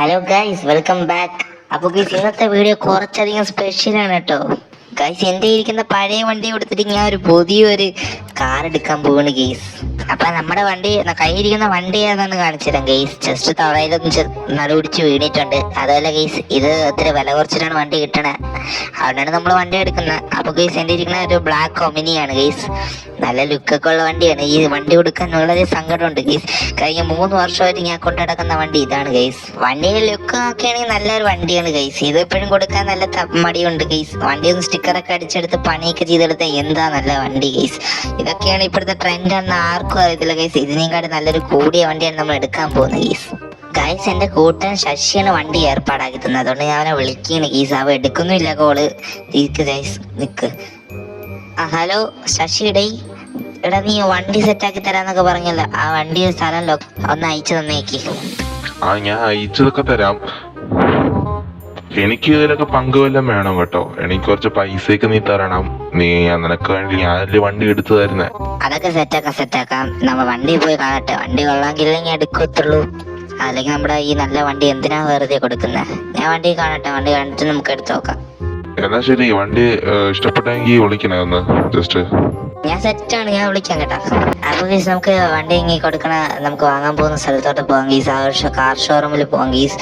Hello guys welcome back അപ്പൊ guys ഇന്നത്തെ video കുറച്ചധികം സ്പെഷ്യലാണ് കേട്ടോ. ഗൈസ് എന്റെ ഇരിക്കുന്ന പഴയ വണ്ടി കൊടുത്തിട്ട് ഞാൻ ഒരു പുതിയൊരു കാർ എടുക്കാൻ പോവാണ് ഗൈസ് അപ്പൊ നമ്മുടെ വണ്ടി കയ്യിരിക്കുന്ന വണ്ടി ഏതാണെന്ന് കാണിച്ചുതരാം ഗെയ്സ് ജസ്റ്റ് തവളയിലൊന്ന് ചെ- നടുപിടിച്ച് വീണിട്ടുണ്ട്. അതുപോലെ ഗെയ്സ് ഇത് ഒത്തിരി വില കുറച്ചിട്ടാണ് വണ്ടി കിട്ടണേ. അതുകൊണ്ടാണ് നമ്മൾ വണ്ടി എടുക്കുന്നത്. അപ്പൊ ഗെയ്സ് എന്റെ ഇരിക്കുന്ന ഒരു ബ്ലാക്ക് കൊമിനിയാണ് ഗെയ്സ്. നല്ല ലുക്കൊക്കെ ഉള്ള വണ്ടിയാണ്. ഈ വണ്ടി കൊടുക്കാൻ വളരെ സങ്കടമുണ്ട് ഗെയ്സ്. കഴിഞ്ഞ മൂന്ന് വർഷമായിട്ട് ഞാൻ കൊണ്ടു നടക്കുന്ന വണ്ടി ഇതാണ് ഗെയ്സ്. വണ്ടിയുടെ ലുക്ക് നോക്കുകയാണെങ്കിൽ നല്ലൊരു വണ്ടിയാണ് ഗെയ്സ്. ഇത് എപ്പോഴും കൊടുക്കാൻ നല്ല മടിയുണ്ട് ഗെയ്സ്. വണ്ടി ഒന്ന് സ്റ്റിക്കറൊക്കെ അടിച്ചെടുത്ത് പണിയൊക്കെ ചെയ്തെടുത്ത എന്താ നല്ല വണ്ടി ഗെയ്സ്? ഇതൊക്കെയാണ് ഇപ്പോഴത്തെ ട്രെൻഡ് എന്ന് ആർക്കും അറിയത്തില്ല ഗൈസ് ഇതിനേക്കാട്ട് നല്ലൊരു കൂടിയ വണ്ടിയാണ് നമ്മൾ എടുക്കാൻ പോകുന്നത് ഗൈസ് ഗൈസ് എന്റെ കൂട്ടൻ ശശിയാണ് വണ്ടി ഏർപ്പാടാക്കി തന്നത് അതുകൊണ്ട് ഞാൻ അവനെ വിളിക്കുകയാണ് ഗീസ് അവ എടുക്കുന്നില്ല കോൾ നിക്ക് ഗൈസ് നിക്ക്. ആ ഹലോ ശശിയുടെ എടാ നീ വണ്ടി സെറ്റാക്കി തരാന്നൊക്കെ പറഞ്ഞല്ലോ. ആ വണ്ടി സ്ഥലം ഒന്ന് അയച്ചു തന്നേക്ക്. ആ ഞാൻ അയച്ചതൊക്കെ തരാം. എനിക്ക് ഇതിലൊക്കെ പങ്കുവല്ലം വേണം കേട്ടോ. എനിക്ക് കുറച്ച് പൈസയൊക്കെ നീ തരണം. നീ നിനക്ക് വേണ്ടി ഞാനല്ലേ വണ്ടി എടുത്തു തരുന്നേ. അതൊക്കെ സെറ്റാക്കാം സെറ്റാക്കാം നമ്മ വണ്ടി പോയി കാണട്ടെ. വണ്ടി കൊള്ളാമെങ്കിലെങ്കിൽ എടുക്കത്തുള്ളൂ. അല്ലെങ്കിൽ നമ്മുടെ ഈ നല്ല വണ്ടി എന്തിനാ വെറുതെ കൊടുക്കുന്നേ? ഞാൻ വണ്ടി കാണട്ടെ. വണ്ടി കണ്ടിട്ട് നമുക്ക് എടുത്തു നോക്കാം. എന്നാ ശരി വണ്ടി ഇഷ്ടപ്പെട്ടെങ്കിൽ വിളിക്കണേ ഒന്ന്. ജസ്റ്റ് ഞാൻ സെറ്റാണ് ഞാൻ വിളിക്കാം കേട്ടോ. അപ്പൊ ഗീസ് നമുക്ക് വണ്ടി ഇങ്ങി കൊടുക്കണ നമുക്ക് വാങ്ങാൻ പോകുന്ന സ്ഥലത്തോട്ട് പോകാം ഗീസ് ആ കാർ ഷോറൂമിൽ പോകാം ഗീസ്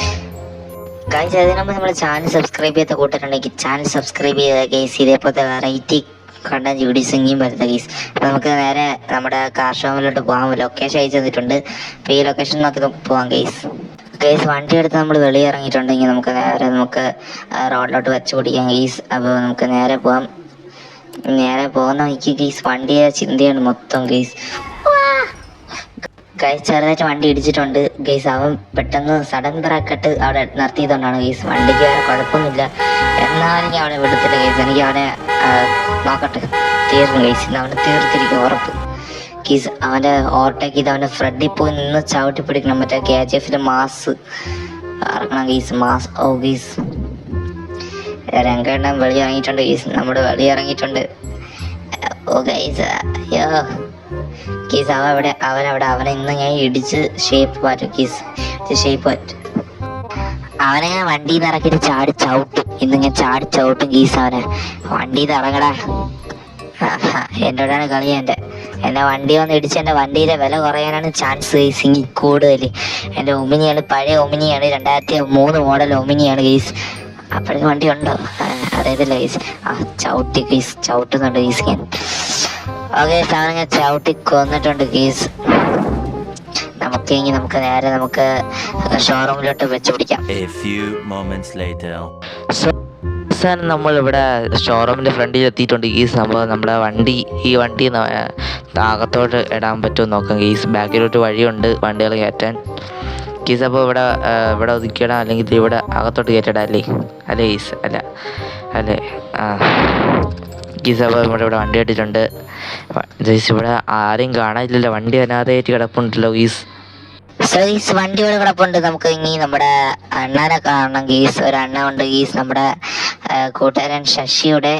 ഗൈസ് അതിന് മുമ്പ് നമ്മുടെ ചാനൽ സബ്സ്ക്രൈബ് ചെയ്ത കൂട്ടിട്ടുണ്ടെങ്കിൽ ചാനൽ സബ്സ്ക്രൈബ് ചെയ്ത ഗൈസ് ഇതേപോലത്തെ വെറൈറ്റി കണ്ടന്റ് ഇനിയും വരുന്ന ഗൈസ് അപ്പൊ നമുക്ക് നേരെ നമ്മുടെ കാർ ഷോമിലോട്ട് പോകാം ലൊക്കേഷൻ അയച്ചു തന്നിട്ടുണ്ട്. അപ്പൊ ഈ ലൊക്കേഷൻ നോക്കി പോകാം ഗൈസ് ഗൈസ് വണ്ടി എടുത്ത് നമ്മൾ വെളിയിറങ്ങിയിട്ടുണ്ടെങ്കിൽ നമുക്ക് നേരെ നമുക്ക് റോഡിലോട്ട് വെച്ച് പിടിക്കാം ഗൈസ് അപ്പോൾ നമുക്ക് നേരെ പോകാം നേരെ പോകുന്ന വഴിക്ക് ഗൈസ് വണ്ടിയെ ചിന്തയാണ് മൊത്തം ഗൈസ് ഗൈസ് ചെറുതായിട്ട് വണ്ടി ഇടിച്ചിട്ടുണ്ട്. ഗൈസ് അവൻ പെട്ടെന്ന് സഡൻ ബ്രാക്കറ്റ് അവിടെ നിർത്തിയതുകൊണ്ടാണ് ഗൈസ് വണ്ടിക്ക് വേറെ കുഴപ്പമൊന്നുമില്ല. എന്നാലും ഞാൻ അവിടെ വിടത്തില്ല ഗൈസ് എനിക്ക് അവനെ നോക്കട്ടെ. തീർന്നു ഗൈസ് അവനെ അവന് തീർത്തിരിക്കും ഉറപ്പ്. ഗീസ് അവന്റെ ഓവർടേക്ക് ചെയ്ത് അവന്റെ ഫ്രണ്ടിൽ പോയി നിന്ന് ചവിട്ടി പിടിക്കണം. മറ്റേ കെ ജി എഫിലെ മാസ് ഇറങ്ങണം ഗീസ് മാസ് ഓ ഗീസ് രംഗണ്ണൻ വെളിയിറങ്ങിയിട്ടുണ്ട് ഗീസ് നമ്മുടെ വെളിയിറങ്ങിയിട്ടുണ്ട്. ഓ ഗൈസ് അയ്യോ കീസ് അവൻ അവിടെ അവനെ ഇന്ന് ഞാൻ ഇടിച്ച് ഷേപ്പ് മാറ്റും കീസ്. ഷേപ്പ് മാറ്റും. അവനെ ഞാൻ വണ്ടിയിൽ നിന്ന് ഇറക്കിയിട്ട് ചാടി ചവിട്ടും. ഇന്ന് ഞാൻ ചാടി ചവിട്ടും കീസ് അവനെ വണ്ടി നിന്ന് ഇറങ്ങടാ എന്നോടാണ് കളി എന്റെ. എന്നെ വണ്ടി വന്ന് ഇടിച്ച് എന്റെ വണ്ടിയിലെ വില കുറയാനാണ് ചാൻസ് ഗെയ്സിങ് കൂടുതൽ. എന്റെ ഒമിനിയാണ് പഴയ ഒമിനിയാണ് രണ്ടായിരത്തി മൂന്ന് മോഡൽ ഒമിനിയാണ് ഗെയ്സ് അപ്പോഴേക്ക് വണ്ടി ഉണ്ടോ? അതായത് ഗെയ്സ് ആ ചവിട്ടി ഗെയ്സ് ചവിട്ടുന്നുണ്ട് ഗെയ്സ് ഞാൻ. ഓക്കെ സാധനം ഞാൻ ചവിട്ടി കൊന്നിട്ടുണ്ട് ഗീസ് നമുക്ക് ഇനി നമുക്ക് നേരെ നമുക്ക് ഷോറൂമിലോട്ട് വെച്ച് പിടിക്കാം. സാർ നമ്മളിവിടെ ഷോറൂമിന്റെ ഫ്രണ്ടിൽ എത്തിയിട്ടുണ്ട് ഈ സംഭവം നമ്മുടെ വണ്ടി ഈ വണ്ടി അകത്തോട്ട് ഇടാൻ പറ്റുമോ നോക്കാം ഗീസ് ബാക്കിലോട്ട് വഴിയുണ്ട് വണ്ടികൾ കയറ്റാൻ. ഗീസ് അപ്പോൾ ഇവിടെ ഇവിടെ ഒതുക്കിയിടാം. അല്ലെങ്കിൽ ഇവിടെ അകത്തോട്ട് കയറ്റിടാം അല്ലേ? അല്ലേ ഗീസ് അല്ല. അല്ലേ? ആ. ഗീസ് അപ്പോൾ ഇവിടെ ഇവിടെ വണ്ടി ഇട്ടിട്ടുണ്ട് ഗീസ് ഇവിടെ ആരെയും കാണാനില്ലല്ലോ. വണ്ടി അനാഥയായിട്ട് കിടപ്പുണ്ടല്ലോ ഗീസ് സോ ഗീസ് വണ്ടി ഇവിടെ കിടപ്പുണ്ട്. നമുക്ക് ഇനി നമ്മുടെ അണ്ണനെ കാണണം ഗീസ് ഒരു അണ്ണ ഉണ്ട് ഗീസ് നമ്മുടെ കൂട്ടുകാരൻ ശശിയുടെ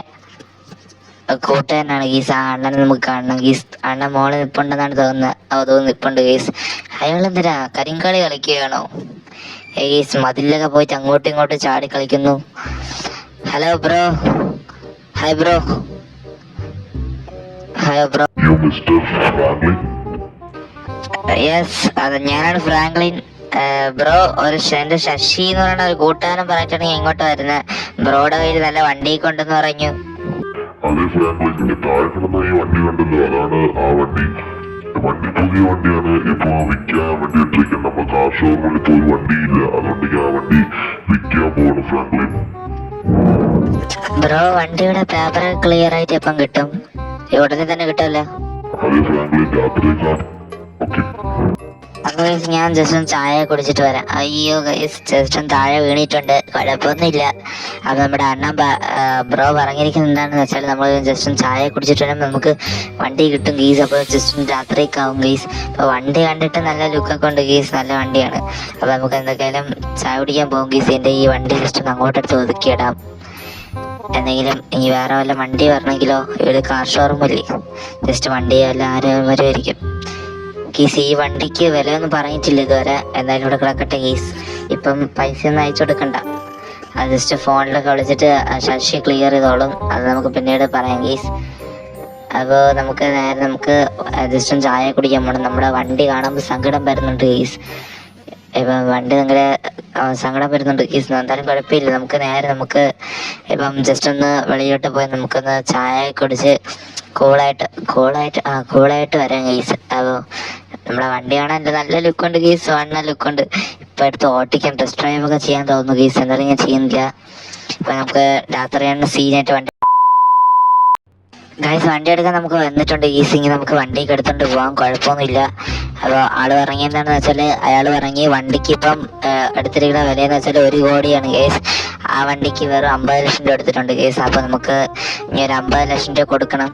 കൂട്ടുകാരനാണ് ഗീസ് ആ അണ്ണനെ നമുക്ക് കാണണം ഗീസ് അണ്ണൻ മോൾ നിപ്പുണ്ടെന്നാണ് തോന്നുന്നത് തോന്നുന്നു നിപ്പുണ്ട് ഗീസ് അയാൾ എന്തിനാ കരിങ്കളി കളിക്കുകയാണോ? ഗീസ് മതിലൊക്കെ പോയിട്ട് അങ്ങോട്ടും ഇങ്ങോട്ടും ചാടി കളിക്കുന്നു. Hello bro hi bro hi bro you mister Franklin yes അത് ഞാനാണ് ഫ്രാങ്ക്ലിൻ ബ്രോ ഒരു എന്റെ ശശി എന്ന് പറയുന്ന ഒരു കൂട്ടുകാരൻ പറഞ്ഞിട്ടാണ് ഞാൻ ഇങ്ങോട്ട് വരുന്നത്. ബ്രോയുടെ കയ്യിൽ നല്ല വണ്ടി കൊണ്ടെന്ന് പറഞ്ഞു. അതെ ഫ്രാങ്ക്ലിൻ ഇന്റെ താഴെ കിടന്ന ഈ വണ്ടി കണ്ടല്ലോ. അതാണ് ആ വണ്ടി. വണ്ടി പുതിയ വണ്ടിയാണ്. ഇപ്പൊ വിൽക്കാൻ വേണ്ടി ഇട്ടിരിക്കുന്നത് നമ്മൾ കാർ ഷോറൂമിൽ ഇപ്പോൾ ഒരു വണ്ടിയില്ല. അതുകൊണ്ട് ആ വണ്ടി വിൽക്കാൻ പോവാണ് ഫ്രാങ്ക്ലിൻ ബ്രോ വണ്ടിയുടെ പേപ്പർ ക്ലിയർ ആയിട്ട് എപ്പം കിട്ടും? ഉടനെ തന്നെ കിട്ടുമല്ലോ. അപ്പൊ ഞാൻ ജസ്റ്റ് ഒന്ന് ചായ കുടിച്ചിട്ട് വരാം. അയ്യോ ഗൈസ് ജസ്റ്റ് ഒന്ന് താഴെ വീണിട്ടുണ്ട്. കുഴപ്പമൊന്നുമില്ല. അപ്പൊ നമ്മുടെ അണ്ണൻ ബ്രോ പറഞ്ഞിരിക്കുന്നത് എന്താണെന്ന് വെച്ചാൽ നമ്മൾ ജസ്റ്റ് ഒന്ന് ചായ കുടിച്ചിട്ട് വരാം. നമുക്ക് വണ്ടി കിട്ടും ഗീസ് അപ്പോൾ ജസ്റ്റ് ഒന്ന് രാത്രിയൊക്കെ ആവും ഗീസ് അപ്പൊ വണ്ടി കണ്ടിട്ട് നല്ല ലുക്കൊക്കെ ഉണ്ട് ഗീസ് നല്ല വണ്ടിയാണ്. അപ്പൊ നമുക്ക് എന്തൊക്കെയാലും ചായ കുടിക്കാൻ പോകും ഗീസ് എന്റെ ഈ വണ്ടി ജസ്റ്റ് ഒന്ന് അങ്ങോട്ടെടുത്ത് ഒതുക്കിയിടാം. എന്തെങ്കിലും ഇനി വേറെ വല്ല വണ്ടി വരണമെങ്കിലോ? ഇവിടെ കാർ ഷോറൂം അല്ലേ ജസ്റ്റ് വണ്ടി അല്ല ആരും വരുമായിരിക്കും. കേസ് ഈ വണ്ടിക്ക് വില ഒന്നും പറഞ്ഞിട്ടില്ല ഇതുവരെ. എന്തായാലും ഇവിടെ കിടക്കട്ടെ കേസ് ഇപ്പം പൈസ ഒന്നും അയച്ചു കൊടുക്കണ്ട. അത് ജസ്റ്റ് ഫോണിലൊക്കെ വിളിച്ചിട്ട് ശശി ക്ലിയർ ചെയ്തോളും. അത് നമുക്ക് പിന്നീട് പറയാം കേസ് അപ്പോൾ നമുക്ക് നേരെ നമുക്ക് ജസ്റ്റ് ചായ കുടിക്കാൻ പോകണം നമ്മുടെ വണ്ടി കാണുമ്പോൾ സങ്കടം വരുന്നുണ്ട് കേസ് ഇപ്പം വണ്ടി നിങ്ങളെ സങ്കടം വരുന്നുണ്ട്. ഈ എന്തായാലും കുഴപ്പമില്ല. നമുക്ക് നേരെ നമുക്ക് ഇപ്പം ജസ്റ്റ് ഒന്ന് വെളിയിലോട്ട് പോയി നമുക്കൊന്ന് ചായ കുടിച്ച് കൂളായിട്ട് കൂളായിട്ട് ആ കൂളായിട്ട് വരാം കേസ് അപ്പോൾ നമ്മുടെ വണ്ടി കാണാൻ നല്ല ലുക്കുണ്ട് കേസ് വണ്ണ ലുക്കുണ്ട് ഇപ്പം എടുത്ത് ഓട്ടിക്കാൻ ടെസ്റ്റ് ഡ്രൈവ് ഒക്കെ ചെയ്യാൻ തോന്നുന്നു കേസ് എന്തായാലും ഞാൻ ചെയ്യുന്നില്ല. ഇപ്പം നമുക്ക് രാത്രിയാണ് സീനായിട്ട് വണ്ടി ഗൈസ് വണ്ടി എടുക്കാൻ നമുക്ക് വന്നിട്ടുണ്ട്. ഈസിങ് നമുക്ക് വണ്ടിക്ക് എടുത്തോണ്ട് പോകാൻ കുഴപ്പമൊന്നുമില്ല. അപ്പോൾ ആൾ പറഞ്ഞെന്താണെന്ന് വെച്ചാൽ അയാൾ പറഞ്ഞ് വണ്ടിക്ക് ഇപ്പം എടുത്തിരിക്കുന്ന വിലയെന്ന് വെച്ചാൽ ഒരു കോടിയാണ് കേസ് ആ വണ്ടിക്ക് വെറും അമ്പത് ലക്ഷം രൂപ എടുത്തിട്ടുണ്ട് കേസ് അപ്പോൾ നമുക്ക് ഇനി ഒരു അമ്പത് ലക്ഷം രൂപ കൊടുക്കണം.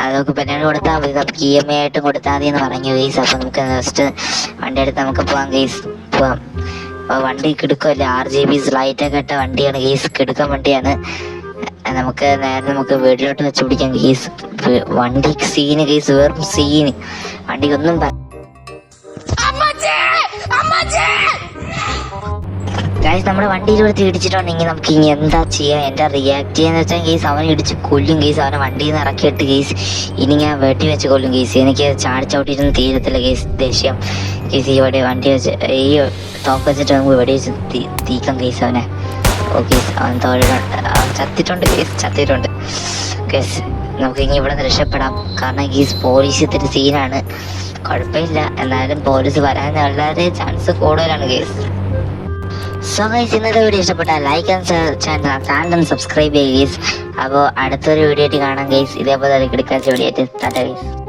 അത് നമുക്ക് പിന്നീട് കൊടുത്താൽ മതി. നമുക്ക് ഇ എം ഐ ആയിട്ടും കൊടുത്താൽ മതി എന്ന് പറഞ്ഞു കേസ് അപ്പോൾ നമുക്ക് ജസ്റ്റ് വണ്ടി എടുത്ത് നമുക്ക് പോകാം കേസ് പോവാം. അപ്പോൾ വണ്ടി കിടക്കുമല്ലേ? ആർ ജി ബി ലൈറ്റൊക്കെ ഇട്ട വണ്ടിയാണ് കേസ് കിടക്കാൻ വണ്ടിയാണ്. നമുക്ക് നേരെ നമുക്ക് വീട്ടിലോട്ട് വെച്ച് പിടിക്കാം ഗീസ് വണ്ടി സീന് ഗീസ് വെറും സീന് വണ്ടിക്കൊന്നും ഗൈസ് നമ്മുടെ വണ്ടിയിൽ കൊടുത്ത് ഇടിച്ചിട്ടുണ്ടെങ്കിൽ നമുക്ക് ഇനി എന്താ ചെയ്യാ? എന്താ റിയാക്ട് ചെയ്യാന്ന് വെച്ചാൽ ഗീസ് അവനെ ഇടിച്ച് കൊല്ലും ഗീസ് അവനെ വണ്ടിയിൽ നിന്ന് ഇറക്കിയിട്ട് ഗീസ് ഇനി ഞാൻ വെട്ടി വെച്ച് കൊല്ലും ഗീസ് എനിക്ക് ചാടി ചവിട്ടിയിട്ടൊന്നും തീരത്തില്ല ഗീസ് ദേഷ്യം. ഗീസ് ഇവിടെ വണ്ടി വെച്ച് ഈ തോക്ക് വെച്ചിട്ട് നമുക്ക് വെടി വെച്ച് തീക്കാം ഗീസ് അവനെ. ഓക്കെ അവൻ അവൻ ചത്തിട്ടുണ്ട് കേസ് ചത്തിട്ടുണ്ട്. കേസ് നമുക്ക് ഇനി ഇവിടെ നിന്ന് രക്ഷപ്പെടാം. കാരണം ഈ പോലീസ് ഇത്തിരി സീനാണ് കുഴപ്പമില്ല. എന്നാലും പോലീസ് വരാൻ വളരെ ചാൻസ് കൂടുതലാണ് കേസ് സോ ഗൈസ് ഇന്നത്തെ വീഡിയോ ഇഷ്ടപ്പെട്ട like and channel channel subscribe ചെയ്യുക അപ്പോൾ അടുത്തൊരു വീഡിയോ ആയിട്ട് കാണാം ഗൈസ് ഇതേപോലെ കിടക്കാൻ വീഡിയോ ആയിട്ട്. ടാറ്റ ഗൈസ്